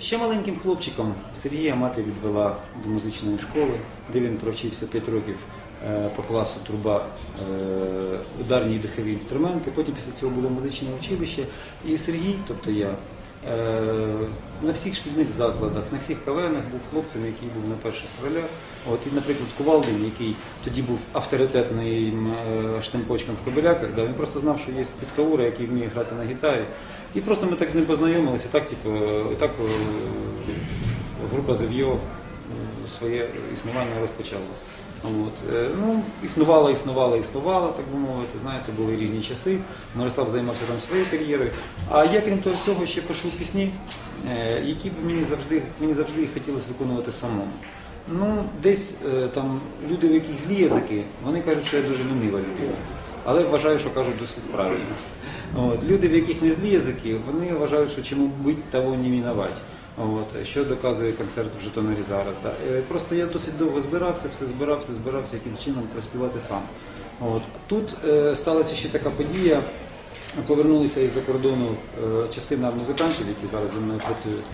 Ще маленьким хлопчиком Сергія мати відвела до музичної школи, де він провчився 5 років е, по класу труба е, ударні і духові інструменти. Потім після цього було музичне училище. І Сергій, тобто я, е, на всіх шкільних закладах, на всіх кавенах був хлопцем, який був на перших ролях. От, і, наприклад, Кувалдин, який тоді був авторитетним штемпочком в Кобиляках, да, він просто знав, що є підкаура, який вміє грати на гітарі. І просто ми так з ним познайомилися, так, типу, так е, група Зев'йо своє існування розпочала. От. е, Ну, існувала, існувала, існувала, так би мовити. Знаєте, були різні часи. Мирослав займався там своєю кар'єрою. А я, крім того всього, ще пишу пісні, е, які б мені завжди, мені завжди хотілося виконувати самому. Ну, десь там люди, у яких злі язики, вони кажуть, що я дуже лінива людина. Але вважаю, що кажуть досить правильно. От. Люди, в яких не злі язики, вони вважають, що чому бить, того не мінувати. От. Що доказує концерт в Житомирі зараз. Да. Е, Просто я досить довго збирався, все збирався, збирався, яким чином проспівати сам. От. Тут е, сталася ще така подія. Повернулися із-за кордону е, частина музикантів, які зараз зі мною працюють.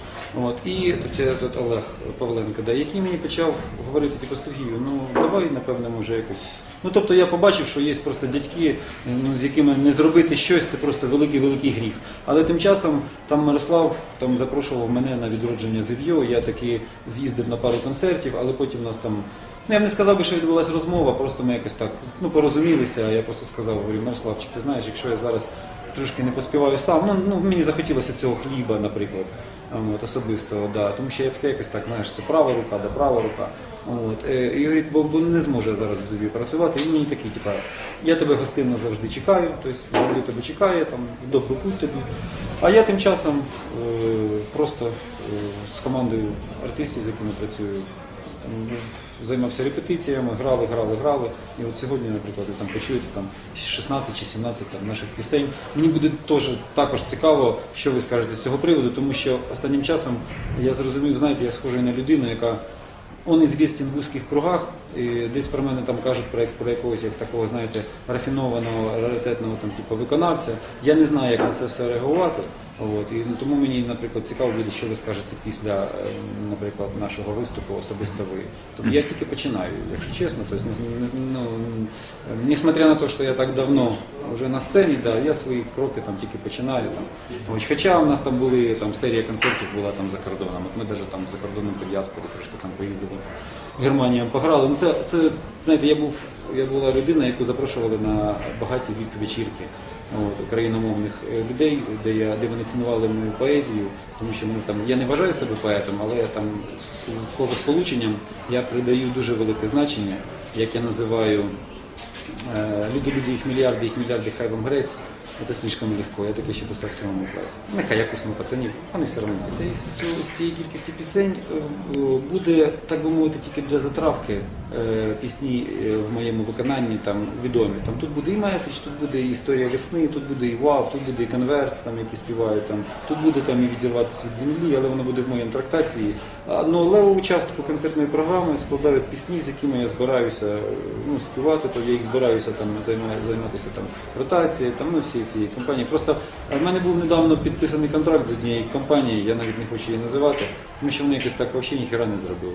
От, і тут, тут Олег Павленко, да, який мені почав говорити, типу, Сергію, ну давай, напевно, може якось. Ну тобто я побачив, що є просто дядьки, ну, з якими не зробити щось, це просто великий-великий гріх. Але тим часом там Мирослав там запрошував мене на відродження Зев'йо, я таки з'їздив на пару концертів, але потім нас там. Ну, я б не сказав би, що відбулася розмова, просто ми якось так ну, порозумілися. Я просто сказав, говорю, Мирославчик, ти знаєш, якщо я зараз трошки не поспіваю сам, ну, ну мені захотілося цього хліба, наприклад, от, особистого, да, тому що я все якось так, знаєш, це права рука, да, права рука. От, е, і говорить, бо, бо не зможе зараз в Зубі працювати. І мені такий, типа, я тебе гостинно завжди чекаю, тобто завжди тебе чекає, там, в добру путь тобі. А я тим часом е, просто е, з командою артистів, з якими працюю, там, ну, займався репетиціями, грали, грали, грали. І от сьогодні, наприклад, ви там почуєте там 16 чи 17 там, наших пісень. Мені буде теж також цікаво, що ви скажете з цього приводу, тому що останнім часом я зрозумів, знаєте, я схожий на людину, яка он известен в узких кругах, і десь про мене там кажуть про, про якогось як такого, знаєте, рафінованого, раритетного там, типу, виконавця. Я не знаю, як на це все реагувати. От, і тому мені, наприклад, цікаво буде, що ви скажете після, е, наприклад, нашого виступу особисто ви. Тобто я тільки починаю, якщо чесно. Тобто, не, ну, несмотря на те, що я так давно вже на сцені, да, я свої кроки там тільки починаю. Там. Ось, хоча у нас там були там серія концертів була там за кордоном. От ми навіть там за кордоном по діаспорі трошки там поїздили. Германія пограли. Ну це, це знаєте, я був, я була людина, яку запрошували на багаті віп-вечірки от, україномовних е, людей, де я де вони цінували мою поезію, тому що мене там я не вважаю себе поетом, але там словосполученням я придаю дуже велике значення, як я називаю люди, люди, їх мільярди, їх мільярди, хай вам грець. Це слишком легко, я таке ще писав сьомому класі. Нехай якось ми пацанів, вони все одно. Та й з, цієї кількості пісень е, е, буде, так би мовити, тільки для затравки е, пісні е, в моєму виконанні там відомі. Там тут буде і меседж, тут буде і історія весни, тут буде і вау, тут буде і конверт, там які співають там, тут буде там і відірватися від землі, але воно буде в моєму трактації. А ну, левову частку концертної програми складають пісні, з якими я збираюся е, ну, співати, то я їх збираюся там займатися там ротацією, там ну, всі ці компанії. Просто е, в мене був недавно підписаний контракт з однією компанією, я навіть не хочу її називати, тому що вони якось так взагалі ніхера не зробили.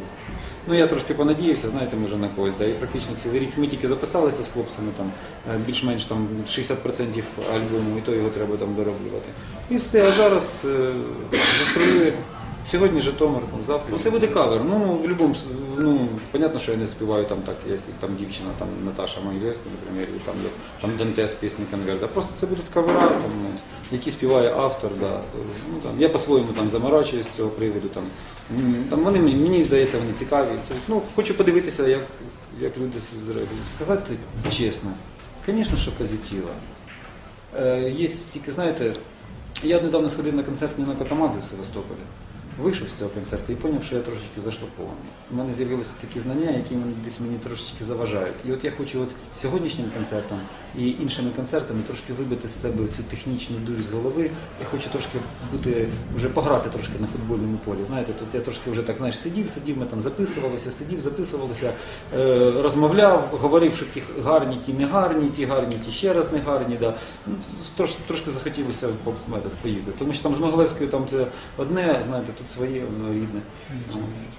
Ну я трошки понадіявся, знаєте, може на когось. Да, і практично цілий рік ми тільки записалися з хлопцями, там е, більш-менш там 60% альбому, і то його треба там дороблювати. І все, а зараз е, гастролює. Сьогодні Житомир, там завтра. Ну, це буде кавер. Ну, в будь-якому, ну, понятно, що я не співаю там так, як там дівчина, там Наташа Могилевська, наприклад, і там, є, там Дантес пісні конверт. А просто це будуть кавера, там, ну, які співає автор. Да. Ну, там, я по-своєму там заморачуюсь з цього приводу. Там, там вони мені, мені здається, вони цікаві. Тобто, ну, хочу подивитися, як, як люди зреагують. Сказати чесно, звісно, що позитива. Е, є тільки, знаєте, я недавно сходив на концерт Ніна Катамадзе в Севастополі. Вийшов з цього концерту і зрозумів, що я трошечки зашлопований. У мене з'явилися такі знання, які мені- десь мені трошечки заважають. І от я хочу от сьогоднішнім концертом і іншими концертами трошки вибити з себе цю технічну душ з голови. Я хочу трошки бути, вже пограти трошки на футбольному полі. Знаєте, тут я трошки вже так знаєш, сидів, сидів, ми там записувалися, сидів, записувалися, е, розмовляв, говорив, що ті гарні, ті не гарні, ті гарні, ті ще раз не гарні. Да. Ну, трошки захотілося поїздити. Тому що там з Могилевською там це одне, знаєте, тут тут своє, воно рідне.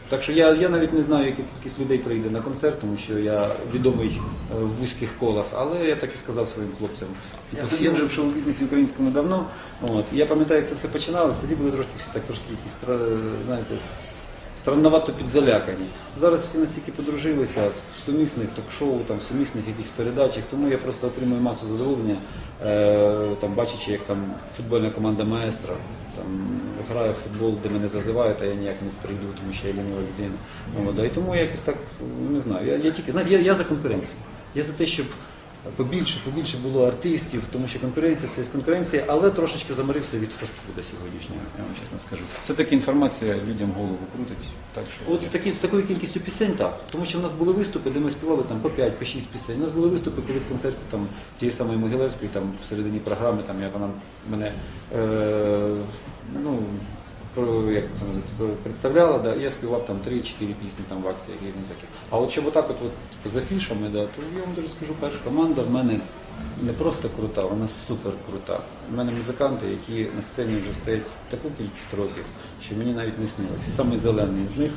Так що я, я навіть не знаю, яка кількість людей прийде на концерт, тому що я відомий е, в вузьких колах, але я так і сказав своїм хлопцям. Типу, я вже в шоу-бізнесі українському давно. От. Я пам'ятаю, як це все починалось, тоді були трошки всі так трошки якісь знаєте, странновато підзалякані. Зараз всі настільки подружилися в сумісних ток-шоу, там, в сумісних якихось передачах, тому я просто отримую масу задоволення, е, там, бачачи, як там футбольна команда маестро там, граю в футбол, де мене зазивають, а я ніяк не прийду, тому що я лінива людина. І тому я якось так не знаю. Я, я тільки знаєте, я, я за конкуренцію. Я за те, щоб побільше, побільше було артистів, тому що конкуренція це є конкуренція, але трошечки заморився від фастфуда сьогоднішнього, я вам чесно скажу. Це таки інформація людям голову крутить. Так що От з, такі, з такою кількістю пісень так. Тому що в нас були виступи, де ми співали там по 5, по 6 пісень. У нас були виступи, коли в концерті там з тієї самої Могилевської, там всередині програми, там я вона мене е, ну, як це називається, представляла, да, я співав там 3-4 пісні там в акціях різні всякі. А от щоб отак от, от за фішами, да, то я вам дуже скажу, перша команда в мене не просто крута, вона супер крута. У мене музиканти, які на сцені вже стоять таку кількість років, що мені навіть не снилось. І самий зелений з них,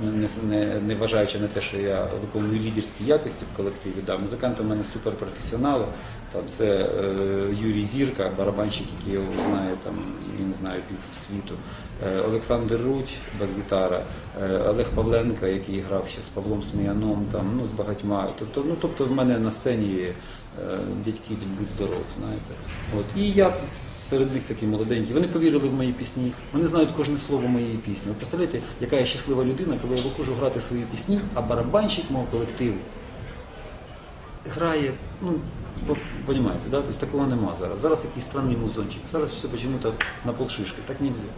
не, не, не вважаючи на те, що я виконую лідерські якості в колективі, да, музиканти в мене суперпрофесіонали. Там це е, Юрій Зірка, барабанщик, який його знає там, я не знаю, пів світу. Е, Олександр Рудь, бас-гітара, е, Олег Павленко, який грав ще з Павлом Сміяном, там, ну, з багатьма. Тобто, ну, тобто в мене на сцені е, дядьки будь здоров, знаєте. От. І я серед них такий молоденький. Вони повірили в мої пісні, вони знають кожне слово моєї пісні. Ви представляєте, яка я щаслива людина, коли я виходжу грати свої пісні, а барабанщик мого колективу грає, ну, розумієте, да? тобто такого нема зараз. Зараз якийсь странний музончик. Зараз все почему-то на полшишки. Так нельзя.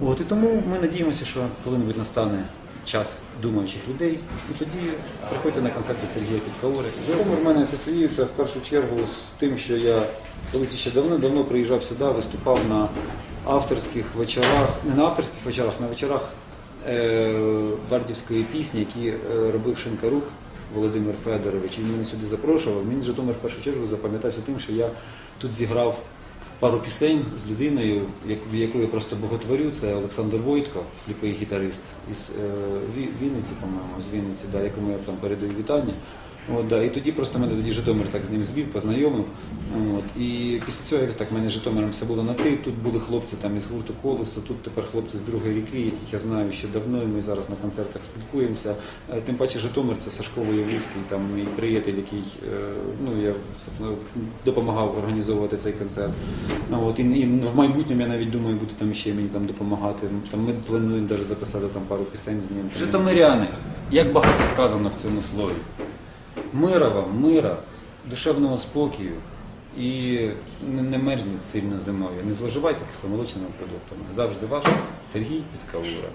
От, і тому ми надіємося, що коли-небудь настане час думаючих людей, і тоді приходьте на концерти Сергія Підкаури. Житомир в мене асоціюється в першу чергу з тим, що я колись ще давно-давно приїжджав сюди, виступав на авторських вечорах, не на авторських вечорах, на вечорах е, бардівської пісні, які е, робив Шинкарук Володимир Федорович. Він мене сюди запрошував. Мені Житомир в першу чергу запам'ятався тим, що я тут зіграв пару пісень з людиною, як- яку я просто боготворю. Це Олександр Войтко, сліпий гітарист із е, Вінниці, по-моєму, з Вінниці, да, якому я там передаю вітання. От, да, і тоді просто мене тоді Житомир так з ним звів, познайомив. От, і після цього як так мене Житомиром все було на ти. Тут були хлопці там із гурту Колесо, тут тепер хлопці з другої ріки, яких я знаю ще давно, і ми зараз на концертах спілкуємося. Е, Тим паче Житомир це Сашко Воєвицький, там мій приятель, який е, ну, я допомагав організовувати цей концерт. От, і, і в майбутньому я навіть думаю, буде там ще мені там допомагати. Там, ми плануємо навіть записати там пару пісень з ним. Житомиряни, як багато сказано в цьому слові. Мира вам, мира, душевного спокою і не, не мерзніть сильно зимою. Не зловживайте кисломолочними продуктами. Завжди ваш Сергій Підкаура.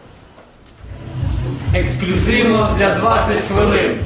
Ексклюзивно для 20 хвилин.